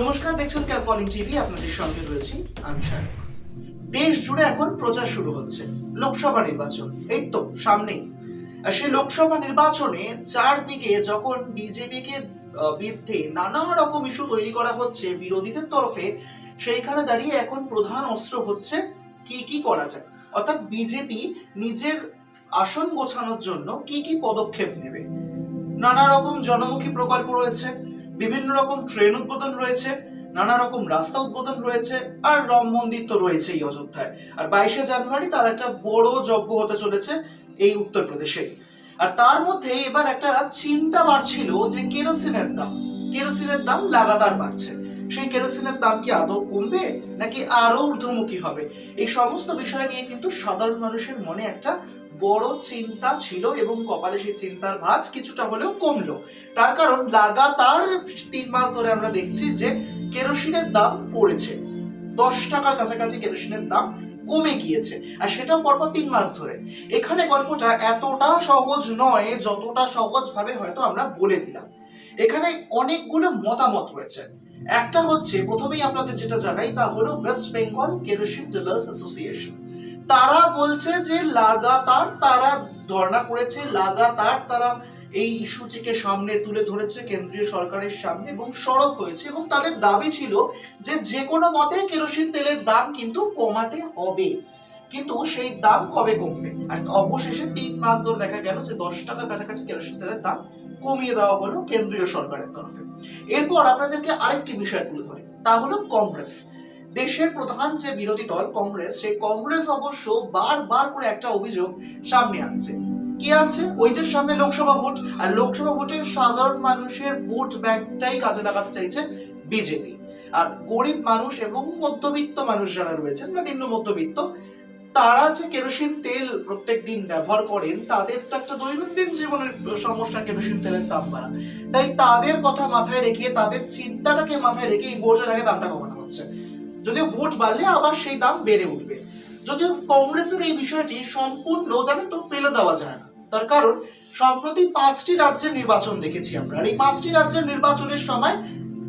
নমস্কার, দেখছেন ক্যালকলিং টিভি আপনাদের সঙ্গে রয়েছি আমি শায়ক দেশ জুড়ে এখন প্রচার শুরু হচ্ছে, লোকসভা নির্বাচন। এই তো, সামনেই। আর সেই লোকসভা নির্বাচনে চারদিকে যখন বিজেপিকে বিরুদ্ধে নানা রকম ইস্যু তৈরি করা হচ্ছে বিরোধীদের তরফে, সেইখানে দাঁড়িয়ে এখন প্রধান অস্ত্র হচ্ছে কি কি করা যায়। অর্থাৎ বিজেপি নিজের আসন গোছানোর জন্য কি কি পদক্ষেপ নেবে? নানা রকম জনমুখী প্রকল্প রয়েছে বিভিন্ন রকম ট্রেন উদ্বোধন রয়েছে, নানা রকম রাস্তা উদ্বোধন রয়েছে, আর রাম মন্দির তো রয়েছেই অযোধ্যায়। আর বাইশে জানুয়ারি তার একটা বড় যজ্ঞ হতে চলেছে এই উত্তরপ্রদেশে। আর তার মধ্যে এবার একটা চিন্তা বাড়ছিল যে কেরোসিনের দাম কেরোসিনের দাম লাগাতার বাড়ছে। সেই কেরোসিনের দাম কি আদৌ কমবে নাকি আরও ঊর্ধ্বমুখী হবে? এই সমস্ত বিষয় নিয়ে কিন্তু সাধারণ মানুষের মনে একটা বড় চিন্তা ছিল এবং কপালে সেই চিন্তার ভাঁজ কিছুটা হলেও কমলো। তার কারণ লাগাতার তিন মাস ধরে আমরা দেখছি যে কেরোসিনের দাম পড়েছে। দশ টাকার কাছাকাছি কেরোসিনের দাম কমে গিয়েছে, আর সেটাও পরপর তিন মাস ধরে। এখানে গল্পটা এতটা সহজ নয়, যতটা সহজ ভাবে হয়তো আমরা বলে দিলাম। এখানে অনেকগুলো মতামত রয়েছে। একটা হচ্ছে, প্রথমেই আপনাদের যেটা জানাই, তা হলো West Bengal kerosene dealers association তারা বলছে যে লাগাতার তারা ধর্ণা করেছে, লাগাতার তারা এই ইস্যুটিকে সামনে তুলে ধরেছে কেন্দ্রীয় সরকারের সামনে এবং সরব হয়েছে এবং তাদের দাবি ছিল যে যে কোনো মতে কেরোসিন তেলের দাম কিন্তু কমাতে হবে। কিন্তু সেই দাম কবে কমবে? আর অবশেষে তিন মাস ধরে দেখা গেল যে দশ টাকার কাছাকাছি কেরোসিন তেলের দাম কমিয়ে দেওয়া হলো কেন্দ্রীয় সরকারের তরফে। এরপর আপনাদেরকে আরেকটি বিষয় তুলে ধরি, তা হলো কংগ্রেস। দেশের প্রধান যে বিরোধী দল কংগ্রেস সেই কংগ্রেস অবশ্য বারবার করে একটা অভিযোগ সামনে আনছে। কি আনছে? ওই যে সামনে লোকসভা ভোট। আর লোকসভা ভোটে সাধারণ মানুষের ভোট ব্যাংকটাই কাজে লাগাতে চাইছে বিজেপি। আর গরিব মানুষ এবং মধ্যবিত্ত মানুষ যারা রয়েছেন বা নিম্ন মধ্যবিত্ত, তারা যে কেরোসিন তেল প্রত্যেক দিন ব্যবহার করেন, তাদের তো একটা দৈনন্দিন জীবনের সমস্যা কেরোসিন তেলের দাম বাড়া। তাই তাদের কথা মাথায় রেখে, তাদের চিন্তাটাকে মাথায় রেখে এই ভোটের আগে দামটা কমানো যদিও ভোট বাড়লে আবার সেই দাম বেড়ে উঠবে। যদিও কংগ্রেসের এই বিষয়টি সম্পূর্ণ, জানেন তো, ফেলে দেওয়া যায় না। তার কারণ, সম্প্রতি পাঁচটি রাজ্যের নির্বাচন দেখেছি আমরা। আর এই পাঁচটি রাজ্যের নির্বাচনের সময়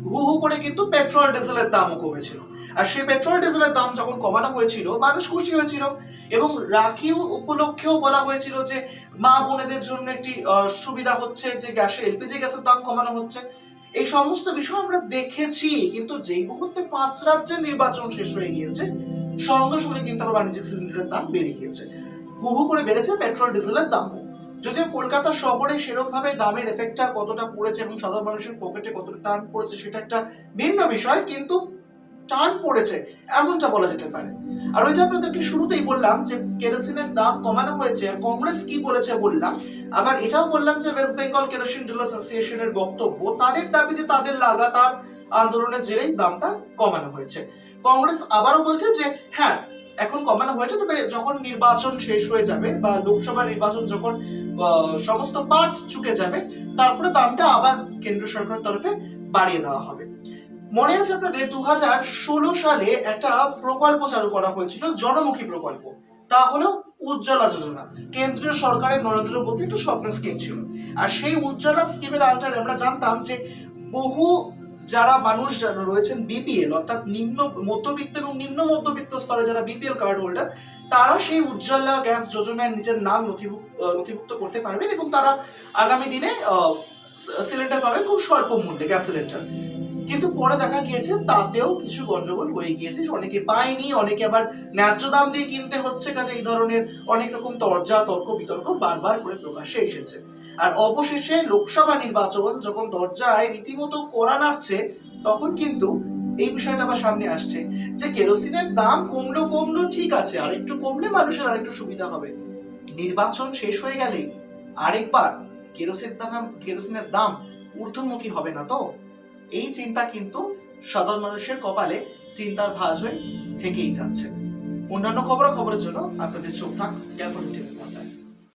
হু হু করে কিন্তু পেট্রোল, ডিজেলের দামও কমেছিল। আর সেই পেট্রোল, ডিজেলের দাম যখন কমানো হয়েছিল, মানুষ খুশি হয়েছিল। এবং রাখি উপলক্ষেও বলা হয়েছিল যে মা বোনেদের জন্য একটি সুবিধা হচ্ছে যে গ্যাসে, এলপিজি গ্যাসের দাম কমানো হচ্ছে। এই সমস্ত বিষয় আমরা দেখেছি, কিন্তু যেই মুহূর্তে পাঁচ রাজ্যের নির্বাচন শেষ হয়ে গিয়েছে, সঙ্গে সঙ্গে কিন্তু আবার বাণিজ্যিক সিলিন্ডারের দাম বেড়ে গিয়েছে। হু হু করে বেড়েছে, পেট্রোল, ডিজেলের দাম যদিও কলকাতা শহরে সেরকম ভাবে দামের এফেক্টটা কতটা পড়েছে এবং সাধারণ মানুষের পকেটে কতটা টান পড়েছে, সেটা একটা ভিন্ন বিষয়, কিন্তু টান পড়েছে, এমনটা বলা যেতে পারে। আর ওই যে আপনাদেরকে শুরুতেই বললাম যে কেরোসিনের দাম কমানো হয়েছে কংগ্রেস কি বলেছে বললাম, আবার এটাও বললাম যে ওয়েস্ট বেঙ্গল কেরোসিন ডিলার্স অ্যাসোসিয়েশনের বক্তব্য, তাদের দাবি যে তাদের লাগাতার আন্দোলনের জেরেই দামটা কমানো হয়েছে। কংগ্রেস আবারও বলছে যে হ্যাঁ এখন কমানো হয়েছে, তবে যখন নির্বাচন শেষ হয়ে যাবে বা লোকসভা নির্বাচন যখন সমস্ত পার্ট চুকে যাবে, তারপরে দামটা আবার কেন্দ্র সরকারের তরফে বাড়িয়ে দেওয়া হবে। মনে আছে আপনাদের দু সালে একটা প্রকল্প চালু করা হয়েছিল, জনমুখী প্রকল্প। তা হলো উজ্জ্বলা যোজনা। কেন্দ্রীয় সরকারের নরেন্দ্র মোদী একটা স্বপ্ন স্কিম ছিল। আর সেই উজ্জ্বলা স্কিমের আন্ডারে আমরা জানতাম যে বহু যারা মানুষ যারা রয়েছেন বিপিএল অর্থাৎ নিম্ন মধ্যবিত্ত এবং নিম্ন মধ্যবিত্ত স্তরে যারা বিপিএল কার্ড হোল্ডার তারা সেই উজ্জ্বলা গ্যাস যোজনায় নিজের নাম নথিভুক্ত করতে পারবেন এবং তারা আগামী দিনে সিলিন্ডার পাবেন খুব স্বল্প মূল্যে গ্যাস সিলিন্ডার কিন্তু পরে দেখা গিয়েছে তাতেও কিছু গন্ডগোল হয়ে গিয়েছে অনেকে পায়নি, অনেকে আবার ন্যায্য দাম দিয়ে কিনতে হচ্ছে, কাজে এই ধরনের অনেক রকম তর্জা, তর্ক বিতর্ক বারবার করে প্রকাশ্যে এসেছে। আর অবশেষে লোকসভা নির্বাচন যখন দরজায় রীতিমতো কড়া নাড়ছে, তখন কিন্তু এই বিষয়টা আবার সামনে আসছে, যে কেরোসিনের দাম কমলো কমলো ঠিক আছে, আর একটু কমলে মানুষের আরেকটু সুবিধা হবে। নির্বাচন শেষ হয়ে গেলে আরেকবার কেরোসিন দাম, কেরোসিনের দাম ঊর্ধ্বমুখী হবে না তো? এই চিন্তা কিন্তু সাধারণ মানুষের কপালে চিন্তার ভাঁজ হয়ে থেকেই যাচ্ছে। অন্যান্য খবর খবরের জন্য আপনাদের চোখ থাক ক্যালকুলেটিভ